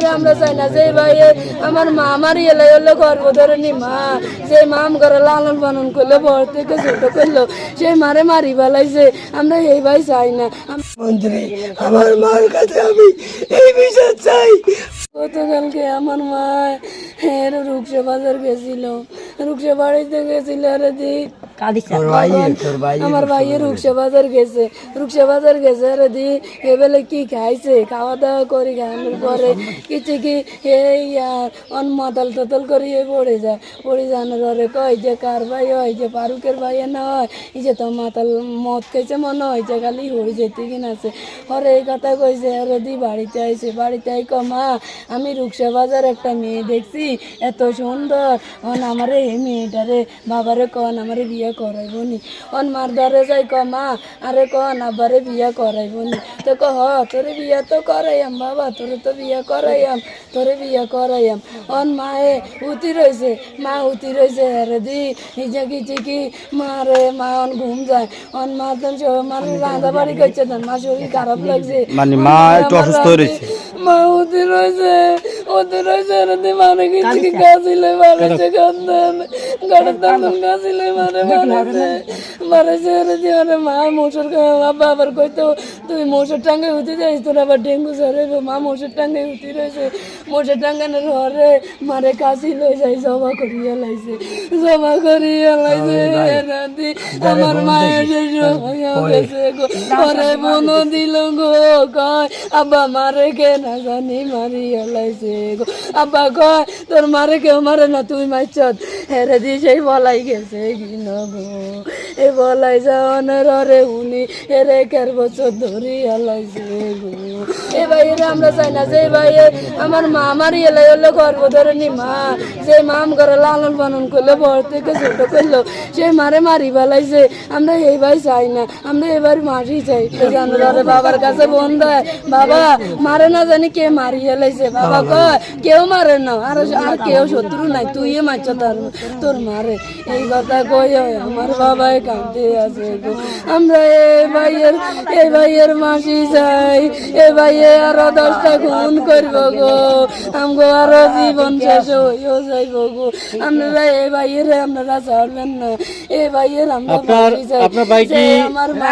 ভাইয়ের আমরা চাই না যে ভাইয়ে আমার মা আমার এলে হলো গর্ব ধরেনি মা যে মাম করে লালন পালন করল বড় থেকে ছোট করল সেই মারে মারি বেলাইছে আমরা এই ভাই চাই না। মন্ত্রী আমার মার কাছে আমি এই বিষয় চাই। গতকালকে আমার মা এর রুকসা বাজার গেছিল রুকসা বাড়িতে গেছিল রে দি আমার রুকসা বাজার গেছে। রুকসা বাজার গেছে রে দি। এবেলে কি খাইছে? খাওয়া দাওয়া করে খাওয়ানোর পরে কিছু কি? এই অন মাতাল টাতাল করে এ পড়ে যায়। পড়ে যাওয়ার পরে কয় যে কার ভাই হয় যে ফারুকের ভাই না হয় এই যে তো মাতাল মদ খাইছে মনে হয় যে খালি হয়ে যেতে কিনা আছে। পরে এই কথা কইছে আরে দি বাড়িতে আইছে বাড়িতে আই মা। আমি রুকসা বাজার একটা মেয়ে দেখছি এত সুন্দর। অন আমারে এই মেয়েটারে বাবারে কন আমারে বিয়ে করাইব নি অন মার যাই ক মা আরে কন আবারে বিয়ে করাইব নি তো ক হ তোরে বিয়ে তো করাইয়াম বাবা তোরে তো বিয়ে করাইয়াম তোরে বিয়ে করাইয়াম। অন মায়ে উতি রয়েছে মা উতি রয়েছে আরে দি নিজে কি মারে মা অন ঘুম যায়। অন মা তো মার রাঁধা বাড়ি করছে মা শরীর খারাপ লাগছে। মানে মা একটু অসুস্থ রয়েছে মা ওদের রয়েছে ওদের সারাতে রাতে কিছু কি গাছিলে মারেছে কান্দান গাড়ির দাম গাছিলে মারে মারেছে মারেছে মা মোষর বাবার কইতো তুই মোষের টাঙ্গে উঠে যাইস তোর আবার ডেঙ্গু জ্বরে মা মোষের টাঙ্গে উঠি রয়েছে। মোষের টাঙ্গানোর ঘরে মারে কাশি লই যাই জমা করিয়া লাইছে জমা করিয়া লাইছে রাতে আমার মায়ের যে গেছে গো। ওরে মনো দিল গো কয় আব্বা মারে কে না জানি মারি এলাইছে গো। আব্বা কয় তোর মারে কেউ মারে না তুই মাইছত হেরে দি সেই বলাই গেছে কিন গো এ বলাই যাওয়ানের রে উনি হেরে কের বছর ধরি এলাইছে গো। এ আমরা চাই না যে ভাইয়ে, আমার মা মারি এলাই হলো গর্ব ধরেনি মা। যে মাম করে লালন পালন করল বড় থেকে ছোট করল, সে মারে মারি বেলাইছে আমরা এই ভাই চাই না, আমরা এবার মারি চাই। জানুয়ারে বাবার কাছে বোন দেয়, বাবা, মারে না জানি কে মারি এলাইছে বাবা কয়, কেউ মারে না, আর আর কেউ শত্রু নাই তুই মারছ তার, তোর মারে। এই কথা কই আমার বাবাই কাঁদতে আছে আমরা এই ভাইয়ের এই ভাইয়ের মাসি চাই। এ ভাইয়ে আরও দশটা খুন করব গো। আমগো আরও জীবন শেষ হইও যাইব গো। আপনারা এই ভাইয়ের আপনারা ছাড়বেন না। এই ভাইয়ের আমরা আপনার আপনার ভাই কি আমার মা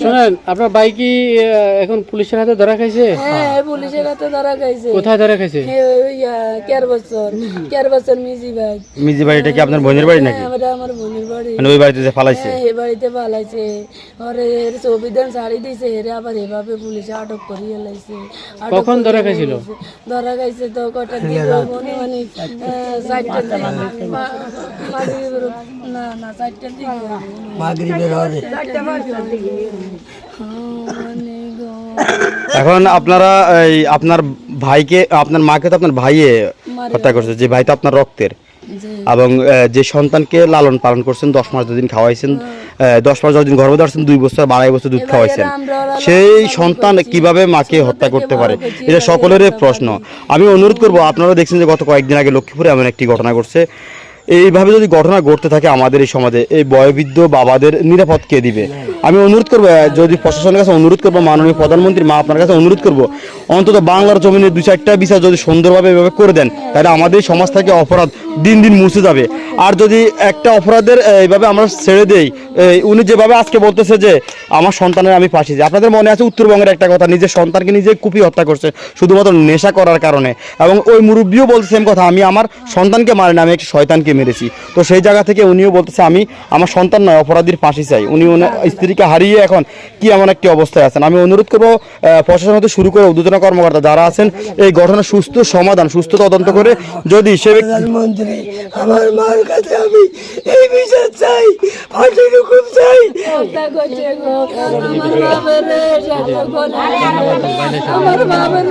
শোনেন আপনার ভাই কি এখন পুলিশের হাতে ধরা খাইছে? হ্যাঁ পুলিশের হাতে ধরা খাইছে। কোথায় ধরা খাইছে? কেয়ার বছর কেয়ার বছর মিজি ভাই। মিজি বাড়িটা কি আপনার বোনের বাড়ি নাকি? হ্যাঁ, আমার বোনের বাড়ি। মানে ওই বাড়িতে যে ফালাইছে? হ্যাঁ, এ বাড়িতে পালাইছে ওরে এর সংবিধান ছাড়ি দিছে এরে আবার এভাবে পুলিশে আটক করিয়ে লাইছে। কখন ধরা খাইছিল? লাইছে। ধরা খাইছে তো কটা দিকে মনে মানে চারটার মাগরিবের না না চারটার দিকে মাগরিবের হবে মানে এখন আপনারা এই আপনার ভাইকে আপনার মাকে তো আপনার ভাইয়ে হত্যা করছে যে ভাই তো আপনার রক্তের। এবং যে সন্তানকে লালন পালন করছেন দশ মাস দিন খাওয়াইছেন দশ মাস দিন গর্ভ ধরছেন দুই বছর আড়াই বছর দুধ খাওয়াইছেন। সেই সন্তান কীভাবে মাকে হত্যা করতে পারে? এটা সকলের প্রশ্ন। আমি অনুরোধ করব আপনারা দেখছেন যে গত কয়েকদিন আগে লক্ষ্মীপুরে এমন একটি ঘটনা ঘটছে। এইভাবে যদি ঘটনা ঘটতে থাকে আমাদের এই সমাজে, এই বয়োবৃদ্ধ বাবাদের নিরাপদ কে দিবে? আমি অনুরোধ করব যদি প্রশাসনের কাছে অনুরোধ করব, মাননীয় প্রধানমন্ত্রী মা আপনার কাছে অনুরোধ করব, অন্তত বাংলার জমিনে দু চারটা বিচার যদি সুন্দরভাবে এভাবে করে দেন, তাহলে আমাদের সমাজ থেকে অপরাধ দিন দিন মুছে যাবে। আর যদি একটা অপরাধের এইভাবে আমরা ছেড়ে দেই উনি যেভাবে আজকে বলতেছে যে, আমার সন্তানের আমি ফাঁসি দিই। আপনাদের মনে আছে উত্তরবঙ্গের একটা কথা, নিজের সন্তানকে নিজে কুপি হত্যা করছে, শুধুমাত্র নেশা করার কারণে। এবং ওই মুরব্বীও বলছে সেম কথা, আমি আমার সন্তানকে মারি না আমি একটি শয়তানকে মেরেছি। তো সেই জায়গা থেকে উনিও বলতেছে আমি আমার সন্তান নয় অপরাধীর ফাঁসি চাই। উনি ওনার স্ত্রীকে হারিয়ে এখন কি এমন একটি অবস্থায় আছেন? আমি অনুরোধ করব প্রশাসন হতে শুরু করে উদ্যোজনা কর্মকর্তা যারা আছেন এই ঘটনার সুস্থ সমাধান সুস্থ তদন্ত করে যদি সে প্রধানমন্ত্রী আমার মার কাছে আমি এই বিষয় চাই ফাঁসির হুকুম চাই। হত্যা করছে গো আমার বাবার